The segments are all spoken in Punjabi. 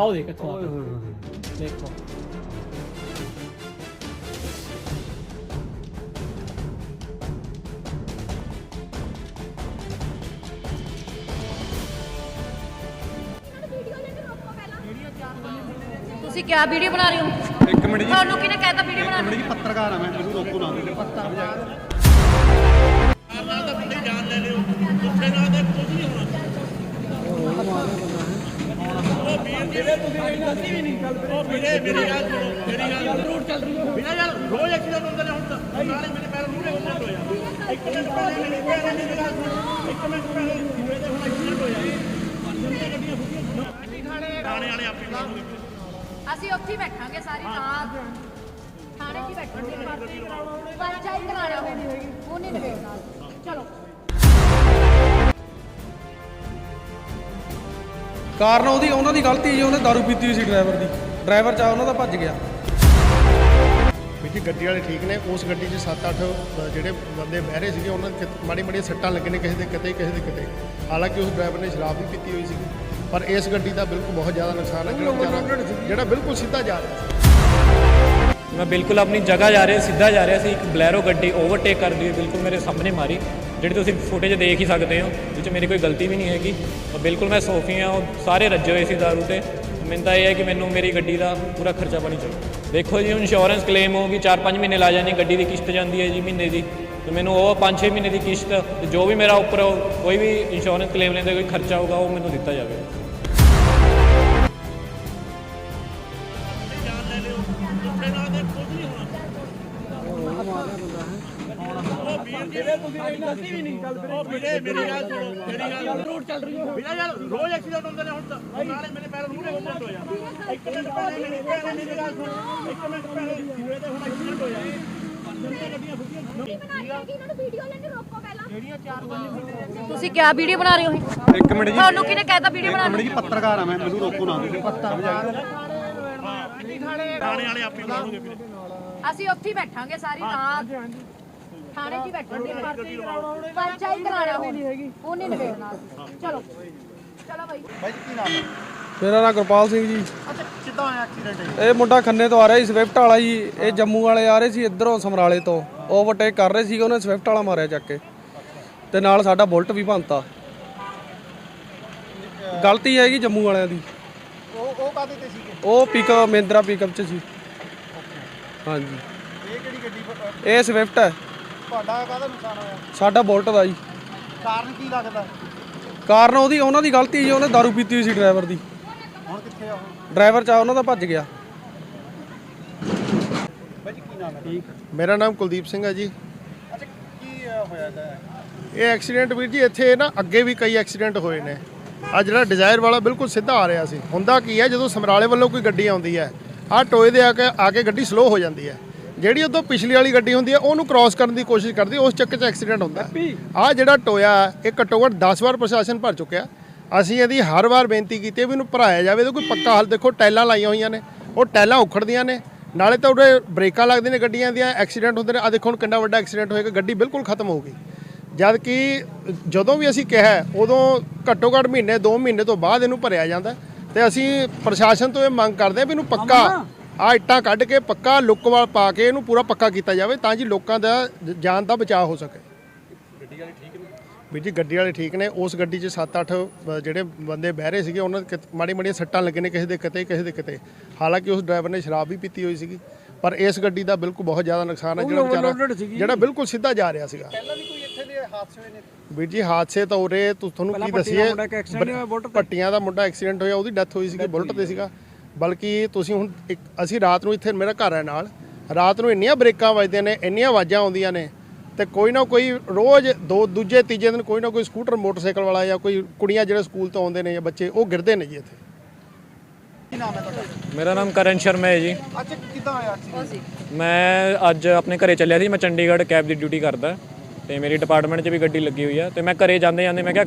ਆਓ ਦੇਖ ਇੱਥੋਂ ਆ ਕੇ। ਦੇਖੋ ਤੁਸੀਂ ਕਿਆ ਵੀਡੀਓ ਬਣਾ ਰਹੇ ਹੋ? ਇੱਕ ਮਿੰਟ ਜੀ। ਤੁਹਾਨੂੰ ਕਿਹਨੇ ਕਹਿਤਾ ਵੀਡੀਓ ਬਣਾ ਇੱਕ ਮਿੰਟ ਜੀ ਪੱਤਰਕਾਰ ਆ ਮੈਂ ਮੈਨੂੰ ਰੋਕੋ ਨਾ। ਬਿਨਾ ਯਾਰ ਰੋਜ਼ ਐਕਸੀਡੈਂਟ ਹੁੰਦੇ ਨੇ ਹੁਣ ਤਾਂ ਨਾਲੇ ਮੇਰੇ ਪੈਰ ਮੂਹਰੇ ਐਕਸੀਡੈਂਟ ਹੋਇਆ ਇੱਕ ਮਿੰਟ ਪਹਿਲੇ ਮੇਰੇ ਪੈਰ ਨਹੀਂ ਮੇਰੀ ਗੱਲ ਸੁਣੋ ਇੱਕ ਮਿੰਟ ਪਹਿਲੇ ਮੇਰੇ ਹੁਣ ਐਕਸੀਡੈਂਟ ਹੋਇਆ ਥਾਣੇ ਵਾਲੇ ਆਪੇ ਲਾਉਣਗੇ ਅਸੀਂ ਉੱਥੇ ਬੈਠਾਂਗੇ ਸਾਰੀ ਰਾਤ ਥਾਣੇ 'ਚ ਹੀ ਬੈਠਾਂਗੇ ਪਰਚਾ ਹੀ ਕਰਾਣਾ ਉਹ ਕਾਰਨ ਉਹਦੀ ਉਹਨਾਂ ਦੀ ਗਲਤੀ ਜੀ ਉਹਨੇ ਦਾਰੂ ਪੀਤੀ ਹੋਈ ਸੀ ਡਰਾਈਵਰ ਦੀ। ਡਰਾਈਵਰ ਚਾ ਉਹਨਾਂ ਦਾ ਭੱਜ ਗਿਆ। ਜੀ ਗੱਡੀ ਵਾਲੇ ਠੀਕ ਨੇ ਉਸ ਗੱਡੀ 'ਚ 7-8 ਜਿਹੜੇ ਬੰਦੇ ਬਹਿ ਰਹੇ ਸੀਗੇ ਉਹਨਾਂ ਦੇ ਮਾੜੀ ਮਾੜੀ ਸੱਟਾਂ ਲੱਗੇ ਨੇ ਕਿਸੇ ਦੇ ਕਿਤੇ ਕਿਸੇ ਦੇ ਕਿਤੇ। ਹਾਲਾਂਕਿ ਉਸ ਡਰਾਈਵਰ ਨੇ ਸ਼ਰਾਬ ਵੀ ਪੀਤੀ ਹੋਈ ਸੀਗੀ ਪਰ ਇਸ ਗੱਡੀ ਦਾ ਬਿਲਕੁਲ ਬਹੁਤ ਜ਼ਿਆਦਾ ਨੁਕਸਾਨ ਹੈ ਜਿਹੜਾ ਜਿਹੜਾ ਬਿਲਕੁਲ ਸਿੱਧਾ ਜਾ ਰਿਹਾ ਸੀ। ਮੈਂ ਬਿਲਕੁਲ ਆਪਣੀ ਜਗ੍ਹਾ ਜਾ ਰਿਹਾ ਸਿੱਧਾ ਜਾ ਰਿਹਾ ਸੀ ਇੱਕ ਬਲੈਰੋ ਗੱਡੀ ਓਵਰਟੇਕ ਕਰਦੀ ਹੋਈ ਬਿਲਕੁਲ ਮੇਰੇ ਸਾਹਮਣੇ ਮਾਰੀ। ਜਿਹੜੀ ਤੁਸੀਂ ਫੁਟੇਜ ਦੇਖ ਹੀ ਸਕਦੇ ਹੋ ਜਿਹ 'ਚ ਮੇਰੀ ਕੋਈ ਗਲਤੀ ਵੀ ਨਹੀਂ ਹੈਗੀ। ਬਿਲਕੁਲ ਮੈਂ ਸੋਫੀ ਹਾਂ, ਉਹ ਸਾਰੇ ਰੱਜੇ ਹੋਏ ਸੀ ਦਾਰੂ ਤੇ। ਮੈਨੂੰ ਤਾਂ ਇਹ ਹੈ ਕਿ ਮੈਨੂੰ ਮੇਰੀ ਗੱਡੀ ਦਾ ਪੂਰਾ ਖਰਚਾ ਪਾਣੀ ਚਾਹੀਦਾ। ਦੇਖੋ ਜੀ ਇੰਸ਼ੋਰੈਂਸ ਕਲੇਮ ਹੋਊਗੀ 4-5 ਮਹੀਨੇ ਲਾ ਜਾਣੀ ਗੱਡੀ ਦੀ ਕਿਸ਼ਤ ਜਾਂਦੀ ਹੈ ਜੀ ਮਹੀਨੇ ਦੀ। ਤੇ ਮੈਨੂੰ ਉਹ 5-6 ਮਹੀਨੇ ਦੀ ਕਿਸ਼ਤ, ਤੇ ਜੋ ਵੀ ਮੇਰਾ ਉੱਪਰ ਕੋਈ ਵੀ ਇੰਸ਼ੋਰੈਂਸ ਕਲੇਮ ਲੈਂਦੇ, ਕੋਈ ਖਰਚਾ ਹੋਊਗਾ, ਉਹ ਮੈਨੂੰ ਦਿੱਤਾ ਜਾਵੇ। ਜਾਨ ਲੈ ਲਿਓ। ਉੱਥੇ ਨਾ ਦੇ ਕੁਝ ਨਹੀਂ ਹੋਣਾ। ਉਹ ਵੀਰ ਤੁਸੀਂ ਮੇਰੀ ਗਲਤੀ ਵੀ ਨਹੀਂ ਚੱਲ ਉਹ ਵੀਰੇ ਮੇਰੀ ਗੱਲ ਸੁਣੋ ਮੇਰੀ ਗੱਲ ਰੋਡ ਚੱਲ ਰਹੀ ਹੈ ਬਿਨਾ ਯਾਰ ਰੋਜ਼ ਐਕਸੀਡੈਂਟ ਹੁੰਦੇ ਨੇ ਹੁਣ ਤਾਂ ਨਾਲੇ ਮੇਰੇ ਪੈਰ ਮੂਹਰੇ ਐਕਸੀਡੈਂਟ ਹੋਇਆ ਇੱਕ ਮਿੰਟ ਪਹਿਲੇ ਮੇਰੇ ਪੈਰ ਮੇਰੀ ਗੱਲ ਸੁਣੋ ਇੱਕ ਮਿੰਟ ਪਹਿਲੇ ਮੇਰੇ ਤੇ ਹੁਣ ਐਕਸੀਡੈਂਟ ਹੋਇਆ ਜੰਮੇ ਗੱਡੀਆਂ ਫੁੱਟੀਆਂ ਤੁਸੀਂ ਕਿਆ ਵੀਡੀਓ ਬਣਾ ਰਹੇ ਹੋ? ਇੱਕ ਮਿੰਟ ਜੀ। ਤੁਹਾਨੂੰ ਕਿਹਨੇ ਕਹਿਤਾ ਵੀਡੀਓ ਬਣਾ ਇੱਕ ਮਿੰਟ ਜੀ ਪੱਤਰਕਾਰ ਆ ਮੈਂ ਮੈਨੂੰ ਰੋਕੋ ਨਾ। ਥਾਣੇ ਵਾਲੇ ਆਪੇ ਵੀਰੇ ਅਸੀਂ ਉੱਥੇ ਹੀ ਬੈਠਾਂਗੇ ਸਾਰੀ ਰਾਤ। ਥਾਣੇ 'ਚ ਹੀ ਬੈਠਾਂਗੇ ਪਰਚਾ ਹੀ ਕਰਾਣਾ ਉਹ ਨਹੀਂ ਨਵੇੜਨਾ ਚਲੋ। ਚਲੋ ਬਾਈ। ਮੇਰਾ ਨਾਮ ਗੁਰਪਾਲ ਸਿੰਘ ਜੀ। ਅੱਛਾ। ਕਿੱਦਾਂ ਹੋਇਆ ਐਕਸੀਡੈਂਟ ਇਹ? ਮੁੰਡਾ ਖੰਨੇ ਤੋਂ ਆ ਰਿਹਾ ਸੀ ਸਵਿਫਟ ਵਾਲਾ ਜੀ। ਇਹ ਜੰਮੂ ਵਾਲੇ ਆ ਰਹੇ ਸੀ ਇੱਧਰੋਂ ਸਮਰਾਲੇ ਤੋਂ। ਓਵਰਟੇਕ ਕਰ ਰਹੇ ਸੀਗੇ ਉਹਨੇ ਸਵਿਫਟ ਵਾਲਾ ਮਾਰਿਆ ਚੱਕ ਕੇ। ਤੇ ਨਾਲ ਸਾਡਾ ਬੁਲਟ ਵੀ ਭੰਨਤਾ। ਗਲਤੀ ਹੈਗੀ ਜੰਮੂ ਵਾਲਿਆਂ ਦੀ। ਉਹ ਉਹ ਕਾਦੇ ਤੇ ਸੀਗੇ? ਉਹ ਪਿਕਅਪ ਮਹਿੰਦਰਾ ਪਿਕਅਪ 'ਚ ਸੀ। ਹਾਂਜੀ। ਇਹ ਕਿਹੜੀ ਗੱਡੀ ਇਹ ਸਵਿਫਟ ਹੈ। ਤੁਹਾਡਾ ਕਾਹਦਾ ਨੁਕਸਾਨ ਹੋਇਆ? ਸਾਡਾ ਬੁਲਟ ਦਾ ਜੀ। ਕਾਰਨ ਕੀ ਲੱਗਦਾ? ਕਾਰਨ ਉਹਦੀ ਉਹਨਾਂ ਦੀ ਗਲਤੀ ਜੀ ਉਹਨੇ ਦਾਰੂ ਪੀਤੀ ਹੋਈ ਸੀ ਡਰਾਈਵਰ ਦੀ। ਹੁਣ ਕਿੱਥੇ ਆ ਉਹ? ਡਰਾਈਵਰ ਚਾ ਉਹਨਾਂ ਦਾ ਭੱਜ ਗਿਆ। ਬਾਜੀ ਕੀ ਨਾਮ ਹੈ? ਮੇਰਾ ਨਾਮ ਕੁਲਦੀਪ ਸਿੰਘ ਹੈ ਜੀ। ਅੱਛਾ ਕੀ ਅ, ਹੋਇਆ ਇਹਦਾ? ਇਹ ਐਕਸੀਡੈਂਟ ਵੀਰ ਜੀ ਇੱਥੇ ਨਾ ਅੱਗੇ ਵੀ ਕਈ ਐਕਸੀਡੈਂਟ ਹੋਏ ਨੇ। ਆ ਜਿਹੜਾ ਡਿਜ਼ਾਇਰ ਵਾਲਾ ਬਿਲਕੁਲ ਸਿੱਧਾ ਆ ਰਿਹਾ ਸੀ। ਹੁੰਦਾ ਕੀ ਹੈ ਜਦੋਂ ਸਮਰਾਲੇ ਵੱਲੋਂ ਕੋਈ ਗੱਡੀ ਆਉਂਦੀ ਹੈ ਆ ਟੋਏ ਦੇ ਆ ਕੇ ਆ ਕੇ ਗੱਡੀ ਸਲੋ ਹੋ ਜਾਂਦੀ ਹੈ। ਜਿਹੜੀ ਉਦੋਂ ਪਿਛਲੀ ਵਾਲੀ ਗੱਡੀ ਹੁੰਦੀ ਹੈ ਉਹਨੂੰ ਕ੍ਰਾਸ ਕਰਨ ਦੀ ਕੋਸ਼ਿਸ਼ ਕਰਦੀ ਉਸ ਚੱਕਰ 'ਚ ਐਕਸੀਡੈਂਟ ਹੁੰਦਾ। ਆ ਜਿਹੜਾ ਟੋਇਆ ਇਹ ਘੱਟੋ ਘੱਟ 10 ਵਾਰ ਪ੍ਰਸ਼ਾਸਨ ਭਰ ਚੁੱਕਿਆ। ਅਸੀਂ ਇਹਦੀ ਹਰ ਵਾਰ ਬੇਨਤੀ ਕੀਤੀ ਵੀ ਇਹਨੂੰ ਭਰਾਇਆ ਜਾਵੇ ਤੇ ਕੋਈ ਪੱਕਾ ਹੱਲ ਦੇਖੋ ਟੈਲਾਂ ਲਾਈਆਂ ਹੋਈਆਂ ਨੇ ਉਹ ਟੈਲਾਂ ਉਖੜਦੀਆਂ ਨੇ ਨਾਲੇ ਤਾਂ ਉਹਦੇ ਬ੍ਰੇਕਾਂ ਲੱਗਦੀਆਂ ਨੇ ਗੱਡੀਆਂ ਦੀਆਂ ਐਕਸੀਡੈਂਟ ਹੁੰਦੇ ਨੇ। ਆ ਦੇਖੋ ਹੁਣ ਕਿੰਨਾ ਵੱਡਾ ਐਕਸੀਡੈਂਟ ਹੋਏਗਾ ਗੱਡੀ ਬਿਲਕੁਲ ਖਤਮ ਹੋਊਗੀ ਜਦ ਕਿ ਜਦੋਂ ਵੀ ਅਸੀਂ ਕਿਹਾ ਉਦੋਂ ਘੱਟੋ ਘੱਟ ਮਹੀਨੇ 2 ਮਹੀਨੇ ਤੋਂ ਬਾਅਦ ਇਹਨੂੰ ਭਰਿਆ ਜਾਂਦਾ। ਤੇ ਅਸੀਂ ਪ੍ਰਸ਼ਾਸਨ ਤੋਂ ਇਹ ਮੰਗ ਕਰਦੇ ਹਾਂ ਵੀ ਇਹਨੂੰ ਪੱਕਾ ਆ ਇੱਟਾਂ ਕੱਢ ਕੇ ਪੱਕਾ ਲੁੱਕਵਾਲ ਪਾ ਕੇ ਇਹਨੂੰ ਪੂਰਾ ਪੱਕਾ ਕੀਤਾ ਜਾਵੇ ਤਾਂ ਜੀ ਲੋਕਾਂ ਦਾ ਜਾਨ ਦਾ ਬਚਾਅ ਹੋ ਸਕੇ। ਵੀਰ ਜੀ ਗੱਡੀ ਵਾਲੇ ਠੀਕ ਨੇ। ਉਸ ਗੱਡੀ 'ਚ 7-8 ਜਿਹੜੇ ਬੰਦੇ ਬਹਿ ਰਹੇ ਸੀਗੇ ਉਹਨਾਂ ਦੇ ਮਾੜੀ ਮਾੜੀਆਂ ਸੱਟਾਂ ਲੱਗੇ ਨੇ ਕਿਸੇ ਦੇ ਕਿਤੇ ਕਿਸੇ ਦੇ ਕਿਤੇ। ਹਾਲਾਂਕਿ ਉਸ ਡਰਾਈਵਰ ਨੇ ਸ਼ਰਾਬ ਵੀ ਪੀਤੀ ਹੋਈ ਸੀਗੀ ਪਰ ਇਸ ਗੱਡੀ ਦਾ ਬਿਲਕੁਲ ਬਹੁਤ ਜ਼ਿਆਦਾ ਨੁਕਸਾਨ ਹੈ ਜਿਹੜਾ ਵਿਚਾਰਾ ਜਿਹੜਾ ਬਿਲਕੁਲ ਸਿੱਧਾ ਜਾ ਰਿਹਾ ਸੀਗਾ। ਪਹਿਲਾਂ ਵੀ ਕੋਈ ਇੱਥੇ ਦੇ ਹਾਦਸੇ ਹੋਏ ਨੇ? ਵੀਰ ਜੀ ਹਾਦਸੇ ਤਾਂ ਹੋ ਰਹੇ ਤੁਹਾਨੂੰ ਕੀ ਦਸੀਏ? ਪੱਟੀਆਂ ਦਾ ਮੁੰਡਾ ਐਕਸੀਡੈਂਟ ਹੋਇਆ ਉਹਦੀ ਡੈਥ ਹੋਈ ਸੀਗੀ ਬੁਲਟ ਤੇ ਸੀਗਾ। ਬਲਕਿ ਤੁਸੀਂ ਹੁਣ ਇੱਕ ਅਸੀਂ ਰਾਤ ਨੂੰ ਇੱਥੇ ਮੇਰਾ ਘਰ ਹੈ ਨਾਲ ਰਾਤ ਨੂੰ ਇੰਨੀਆਂ ਬ੍ਰੇਕਾਂ ਵੱਜਦੀਆਂ ਨੇ ਇੰਨੀਆਂ ਆਵਾਜ਼ਾਂ ਆਉਂਦੀਆਂ ਨੇ ਤੇ ਕੋਈ ਨਾ ਕੋਈ ਰੋਜ਼ ਦੋ ਦੂਜੇ ਤੀਜੇ ਦਿਨ ਕੋਈ ਨਾ ਕੋਈ ਸਕੂਟਰ ਮੋਟਰਸਾਈਕਲ ਵਾਲਾ ਜਾਂ ਕੋਈ ਕੁੜੀਆਂ ਜਿਹੜੇ ਸਕੂਲ ਤੋਂ ਆਉਂਦੇ ਨੇ ਜਾਂ ਬੱਚੇ ਉਹ ਗਿਰਦੇ ਨੇ ਜੀ ਇੱਥੇ। ਮੇਰਾ ਨਾਮ ਕਰਨ ਸ਼ਰਮਾ ਹੈ ਜੀ। ਅੱਛਾ ਕਿੱਦਾਂ ਹੋਇਆ ਐਕਸੀਡੈਂਟ ਮੈਂ ਅੱਜ ਆਪਣੇ ਘਰੇ ਚੱਲਿਆ ਸੀ ਮੈਂ ਚੰਡੀਗੜ੍ਹ ਕੈਬ ਦੀ ਡਿਊਟੀ ਕਰਦਾ। ਤੇ ਮੇਰੀ ਡਿਪਾਰਟਮੈਂਟ 'ਚ ਵੀ ਗੱਡੀ ਲੱਗੀ ਹੋਈ ਆ ਤੇ ਮੈਂ ਘਰੇ ਜਾਂਦੇ ਜਾਂਦੇ ਮੈਂ ਕਿਹਾ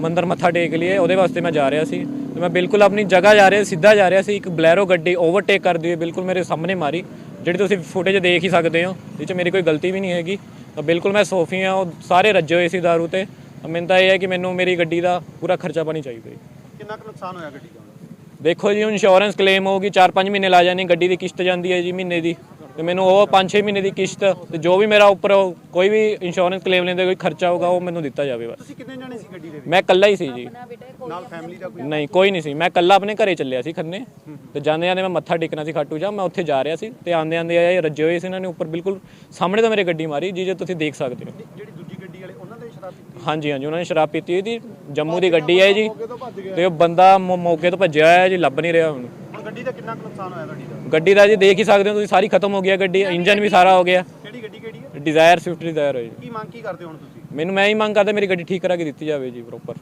ਮੰਦਰ ਮੱਥਾ ਟੇਕ ਲਈਏ ਉਹਦੇ ਵਾਸਤੇ ਮੈਂ ਜਾ ਰਿਹਾ ਸੀ। ਤੇ ਮੈਂ ਬਿਲਕੁਲ ਆਪਣੀ ਜਗ੍ਹਾ ਜਾ ਰਿਹਾ ਸਿੱਧਾ ਜਾ ਰਿਹਾ ਸੀ ਇੱਕ ਬਲੈਰੋ ਗੱਡੀ ਓਵਰਟੇਕ ਕਰਦੀ ਹੋਈ ਬਿਲਕੁਲ ਮੇਰੇ ਸਾਹਮਣੇ ਮਾਰੀ। ਜਿਹੜੀ ਤੁਸੀਂ ਫੁਟੇਜ ਦੇਖ ਹੀ ਸਕਦੇ ਹੋ ਇਹ 'ਚ ਮੇਰੀ ਕੋਈ ਗਲਤੀ ਵੀ ਨਹੀਂ ਹੈਗੀ। ਤਾਂ ਬਿਲਕੁਲ ਮੈਂ ਸੋਫੀ ਹਾਂ ਉਹ ਸਾਰੇ ਰੱਜੇ ਹੋਏ ਸੀ ਦਾਰੂ ਤੇ। ਮੈਨੂੰ ਤਾਂ ਇਹ ਹੈ ਕਿ ਮੈਨੂੰ ਮੇਰੀ ਗੱਡੀ ਦਾ ਪੂਰਾ ਖਰਚਾ ਪਾਣੀ ਚਾਹੀਦਾ ਜੀ ਕਿੰਨਾ ਕੁ ਨੁਕਸਾਨ ਹੋਇਆ ਗੱਡੀ ਦਾ? ਦੇਖੋ ਜੀ ਇੰਸ਼ੋਰੈਂਸ ਕਲੇਮ ਹੋਊਗੀ 4-5 ਮਹੀਨੇ ਲਾ ਜਾਣੀ ਗੱਡੀ ਦੀ ਕਿਸ਼ਤ ਜਾਂਦੀ ਹੈ ਜੀ ਮਹੀਨੇ ਦੀ। ਤੇ ਮੈਨੂੰ ਉਹ 5-6 ਮਹੀਨੇ ਦੀ ਕਿਸ਼ਤ ਤੇ ਜੋ ਵੀ ਮੇਰਾ ਉੱਪਰ ਕੋਈ ਵੀ ਇੰਸ਼ੋਰੈਂਸ ਕਲੇਮ ਲੈਂਦੇ ਕੋਈ ਖਰਚਾ ਹੋਊਗਾ ਉਹ ਮੈਨੂੰ ਦਿੱਤਾ ਜਾਵੇ ਬਸ। ਤੁਸੀਂ ਕਿੰਨੇ ਜਾਣੇ ਸੀ ਗੱਡੀ ਦੇ ਵਿੱਚ? ਮੈਂ ਇਕੱਲਾ ਹੀ ਸੀ ਜੀ। ਨਾਲ ਫੈਮਿਲੀ ਦਾ ਕੋਈ? ਨਹੀਂ ਕੋਈ ਨਹੀਂ ਸੀ। ਮੈਂ ਇਕੱਲਾ ਆਪਣੇ ਘਰੇ ਚੱਲਿਆ ਸੀ ਖੰਨੇ। ਤੇ ਜਾਂਦੇ ਜਾਂਦੇ ਮੈਂ ਮੱਥਾ ਟੇਕਣਾ ਸੀ ਖਾਟੂ ਜਾ ਮੈਂ ਉੱਥੇ ਜਾ ਰਿਹਾ ਸੀ ਤੇ ਆਂਦੇ ਆਂਦੇ ਆਏ ਰੱਜੇ ਹੋਏ ਸੀ ਇਹਨਾਂ ਨੇ ਉੱਪਰ ਬਿਲਕੁਲ ਸਾਹਮਣੇ ਤੋਂ ਮੇਰੇ ਗੱਡੀ ਮਾਰੀ ਜੀ ਜੇ ਤੁਸੀਂ ਦੇਖ ਸਕਦੇ ਹੋ। ਜਿਹੜੀ ਦੂਜੀ ਗੱਡੀ ਵਾਲੇ ਉਹਨਾਂ ਦਾ ਵੀ ਸ਼ਰਾਬ ਪੀਤੀ ਹਾਂਜੀ ਹਾਂਜੀ ਉਹਨਾਂ ਨੇ ਸ਼ਰਾਬ ਪੀਤੀ ਹੋਈ ਜੰਮੂ ਦੀ ਗੱਡੀ ਹੈ ਜੀ ਤੇ ਉਹ ਬੰਦਾ ਮੌਕੇ ਤੋਂ ਭੱਜਿਆ ਹੋਇਆ ਜੀ ਲੱਭ ਨਹੀਂ ਰਿਹਾ ਹੁਣ ਗੱਡੀ ਦਾ ਕਿੰਨਾ ਕੁ ਨੁਕਸਾਨ ਹੋਇਆ ਤੁਹਾਡੀ ਦਾ? ਗੱਡੀ ਦਾ ਜੀ ਦੇਖ ਹੀ ਸਕਦੇ ਹੋ ਤੁਸੀਂ ਸਾਰੀ ਖਤਮ ਹੋ ਗਿਆ ਗੱਡੀ ਇੰਜਨ ਵੀ ਸਾਰਾ ਹੋ ਗਿਆ। ਕਿਹੜੀ ਗੱਡੀ ਕਿਹੜੀ ਹੈ? ਡਿਜ਼ਾਇਰ ਸਵਿਫਟ ਡਿਜ਼ਾਇਰ ਹੈ ਜੀ। ਕੀ ਮੰਗ ਕੀ ਕਰਦੇ ਹੋ ਹੁਣ ਤੁਸੀਂ? ਮੈਨੂੰ ਮੈਂ ਹੀ ਮੰਗ ਕਰਦਾ ਮੇਰੀ ਗੱਡੀ ਠੀਕ ਕਰਾ ਕੇ ਦਿੱਤੀ ਜਾਵੇ ਜੀ ਪ੍ਰੋਪਰ